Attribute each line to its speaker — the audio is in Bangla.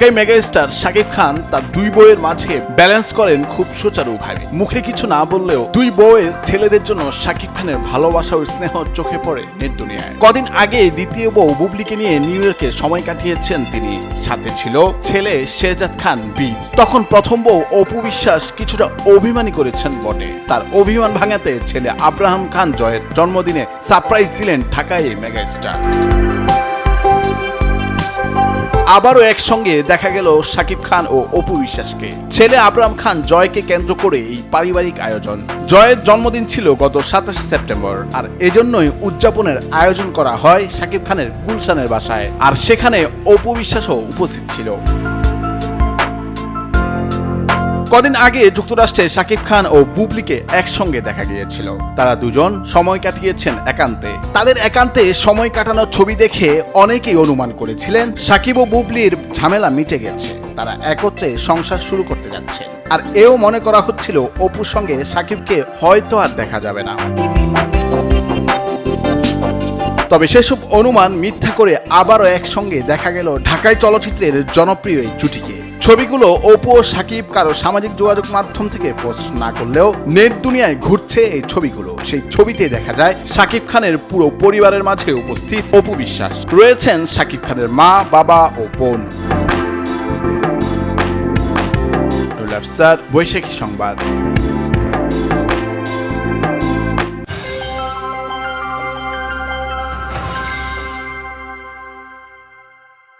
Speaker 1: ঢাকায় মেগাস্টার শাকিব খান তার দুই বউয়ের মাঝে ব্যালেন্স করেন খুব সুচারুভাবে মুখে কিছু না বললেও দুই বউয়ের ছেলেদের জন্য শাকিব খানের ভালোবাসা ও স্নেহ চোখে পড়ে নেট দুনিয়ায়। কদিন আগে দ্বিতীয় বউ বুবলিকে নিয়ে নিউ ইয়র্কে সময় কাটিয়েছেন তিনি। সাথে ছিল ছেলে শেহজাদ খান, বীর। তখন প্রথম বউ অপু বিশ্বাস কিছুটা অভিমানী করেছেন বটে। তার অভিমান ভাঙাতে ছেলে আব্রাহাম খান জয়ের জন্মদিনে সারপ্রাইজ দিলেন ঢাকায় মেগাস্টার। আবারও একসঙ্গে দেখা গেল শাকিব খান ও অপু বিশ্বাসকে। ছেলে আবরাম খান জয়কে কেন্দ্র করে এই পারিবারিক আয়োজন। জয়ের জন্মদিন ছিল গত সাতাশে সেপ্টেম্বর, আর এজন্যই উদযাপনের আয়োজন করা হয় শাকিব খানের গুলশানের বাসায়। আর সেখানে অপু বিশ্বাসও উপস্থিত ছিল। কদিন আগে যুক্তরাষ্ট্রে শাকিব খান ও বুবলিকে একসঙ্গে দেখা গিয়েছিল। তারা দুজন সময় কাটিয়েছেন একান্তে। তাদের একান্তে সময় কাটানোর ছবি দেখে অনেকেই অনুমান করেছিলেন শাকিব ও বুবলির ঝামেলা মিটে গেছে। তারা একত্রে সংসার শুরু করতে যাচ্ছে। আর এও মনে করা হচ্ছিল অপুর সঙ্গে শাকিবকে হয়তো আর দেখা যাবে না। তবে সেসব অনুমান মিথ্যা করে আবারও একসঙ্গে দেখা গেল ঢাকায় চলচ্চিত্রের জনপ্রিয় এই জুটিকে। ছবিগুলো অপু ও সাকিব কারও সামাজিক যোগাযোগ মাধ্যম থেকে পোস্ট না করলেও নেট দুনিয়ায় ঘুরছে এই ছবিগুলো। সেই ছবিতে দেখা যায় সাকিব খানের পুরো পরিবারের মাঝে উপস্থিত অপু বিশ্বাস। রয়েছেন সাকিব খানের মা, বাবা ও বোন। বৈশাখী সংবাদ।